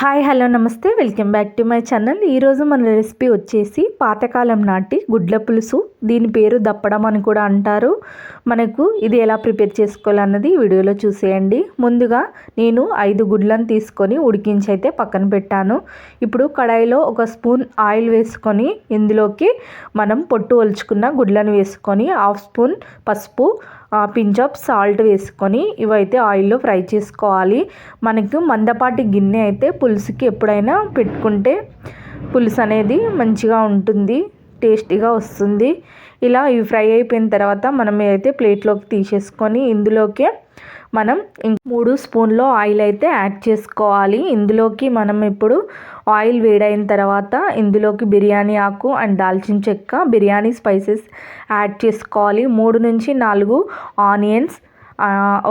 Hi hello namaste. Welcome back to my channel. ఈరోజు మన recipe వచ్చేసి పాతకాలం నాటి గుడ్ల పులుసు. దీని పేరు దప్పడం అని కూడా అంటారు. మనకు ఇది ఎలా ప్రిపేర్ చేసుకోవాలన్నది వీడియోలో చూసేయండి. ముందుగా నేను ఐదు గుడ్లను తీసుకొని ఉడికించి అయితే పక్కన పెట్టాను. ఇప్పుడు కడాయిలో ఒక స్పూన్ ఆయిల్ వేసుకొని ఇందులోకి మనం పొట్టు ఒలుచుకున్న గుడ్లను వేసుకొని హాఫ్ స్పూన్ పసుపు పించ్ ఆఫ్ సాల్ట్ వేసుకొని ఇవైతే ఆయిల్లో ఫ్రై చేసుకోవాలి. మనకు మందపాటి గిన్నె అయితే పులుసుకి ఎప్పుడైనా పెట్టుకుంటే పులుసు అనేది మంచిగా ఉంటుంది. టేస్టీగా వస్తుంది. ఇలా ఇవి ఫ్రై అయిపోయిన తర్వాత మనం అయితే ప్లేట్లోకి తీసేసుకొని ఇందులోకి మనం మూడు స్పూన్లో ఆయిల్ అయితే యాడ్ చేసుకోవాలి. ఇందులోకి మనం ఇప్పుడు ఆయిల్ వేడైన తర్వాత ఇందులోకి బిర్యానీ ఆకు అండ్ దాల్చిన చెక్క బిర్యానీ స్పైసెస్ యాడ్ చేసుకోవాలి. మూడు నుంచి నాలుగు ఆనియన్స్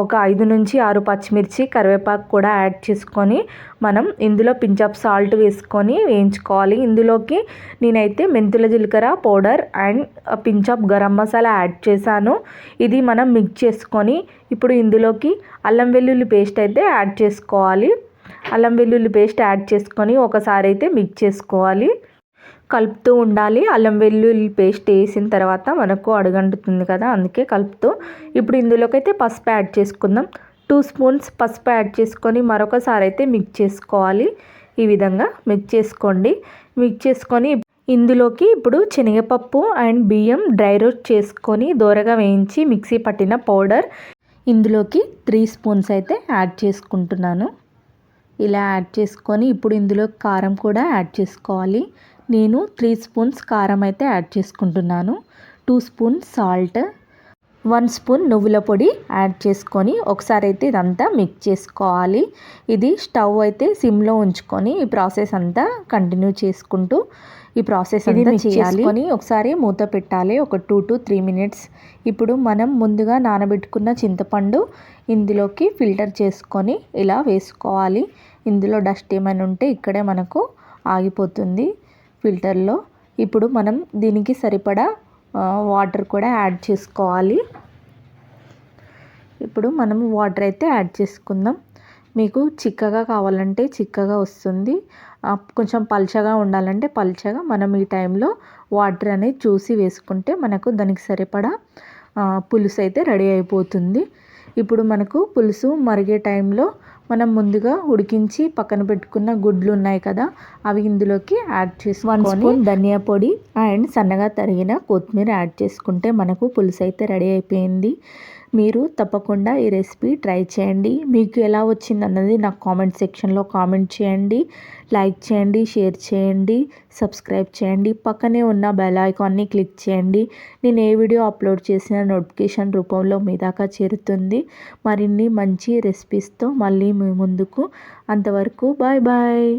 ఒక ఐదు నుంచి ఆరు పచ్చిమిర్చి కరివేపాకు కూడా యాడ్ చేసుకొని మనం ఇందులో పించప్ సాల్ట్ వేసుకొని వేయించుకోవాలి. ఇందులోకి నేనైతే మెంతుల జీలకర్ర powder and pinch of garam masala add చేశాను. ఇది మనం మిక్స్ చేసుకొని ఇప్పుడు ఇందులోకి అల్లం వెల్లుల్లి పేస్ట్ అయితే యాడ్ చేసుకోవాలి. అల్లం వెల్లుల్లి పేస్ట్ యాడ్ చేసుకొని ఒకసారి అయితే మిక్స్ చేసుకోవాలి. కలుపుతూ ఉండాలి. అల్లం వెల్లుల్లి పేస్ట్ వేసిన తర్వాత మనకు అడుగంటుతుంది కదా అందుకే కలుపుతూ. ఇప్పుడు ఇందులోకి అయితే పసుపు యాడ్ చేసుకుందాం. టూ స్పూన్స్ పసుపు యాడ్ చేసుకొని మరొకసారి అయితే మిక్స్ చేసుకోవాలి. ఈ విధంగా మిక్స్ చేసుకోండి. మిక్స్ చేసుకొని ఇందులోకి ఇప్పుడు శనగపప్పు అండ్ బియ్యం డ్రై రోస్ట్ చేసుకొని దూరగా వేయించి మిక్సీ పట్టిన పౌడర్ ఇందులోకి త్రీ స్పూన్స్ అయితే యాడ్ చేసుకుంటున్నాను. ఇలా యాడ్ చేసుకొని ఇప్పుడు ఇందులో కారం కూడా యాడ్ చేసుకోవాలి. నేను త్రీ స్పూన్స్ కారం అయితే యాడ్ చేసుకుంటున్నాను. Two spoons salt one spoon నువ్వుల పొడి యాడ్ చేసుకొని ఒకసారి అయితే ఇదంతా మిక్స్ చేసుకోవాలి. ఇది స్టవ్ అయితే సిమ్లో ఉంచుకొని ఈ ప్రాసెస్ అంతా కంటిన్యూ చేసుకుంటూ ఈ ప్రాసెస్ అంతా చేయాలి. ఒకసారి మూత పెట్టాలి. ఒక టూ టు త్రీ మినిట్స్. ఇప్పుడు మనం ముందుగా నానబెట్టుకున్న చింతపండు ఇందులోకి ఫిల్టర్ చేసుకొని ఇలా వేసుకోవాలి. ఇందులో డస్ట్ ఏమైనా ఉంటే ఇక్కడే మనకు ఆగిపోతుంది. ఫిల్టర్లో ఇప్పుడు మనం దీనికి సరిపడా వాటర్ కూడా యాడ్ చేసుకోవాలి. ఇప్పుడు మనం వాటర్ అయితే యాడ్ చేసుకుందాం. మీకు చిక్కగా కావాలంటే చిక్కగా వస్తుంది. కొంచెం పల్చగా ఉండాలంటే పల్చగా మనం ఈ టైంలో వాటర్ అనేది చూసి వేసుకుంటే మనకు దానికి సరిపడా పులుసు అయితే రెడీ అయిపోతుంది. ఇప్పుడు మనకు పులుసు మరిగే టైంలో మనం ముందుగా ఉడికించి పక్కన పెట్టుకున్న గుడ్లు ఉన్నాయి కదా అవి ఇందులోకి యాడ్ చేసుకొని ధనియా పొడి అండ్ సన్నగా తరిగిన కొత్తిమీర యాడ్ చేసుకుంటే మనకు పులుసు అయితే రెడీ అయిపోయింది. మీరు తప్పకుండా ఈ రెసిపీ ట్రై చేయండి. మీకు ఎలా వచ్చింది అన్నది నాకు కామెంట్ సెక్షన్లో కామెంట్ చేయండి. లైక్ చేయండి షేర్ చేయండి సబ్స్క్రైబ్ చేయండి. పక్కనే ఉన్న బెల్ ఐకాన్ని క్లిక్ చేయండి. నేను ఏ వీడియో అప్లోడ్ చేసిన నోటిఫికేషన్ రూపంలో మీ దాకా చేరుతుంది. మరిన్ని మంచి రెసిపీస్తో మళ్ళీ మీ ముందుకు. అంతవరకు బాయ్ బాయ్.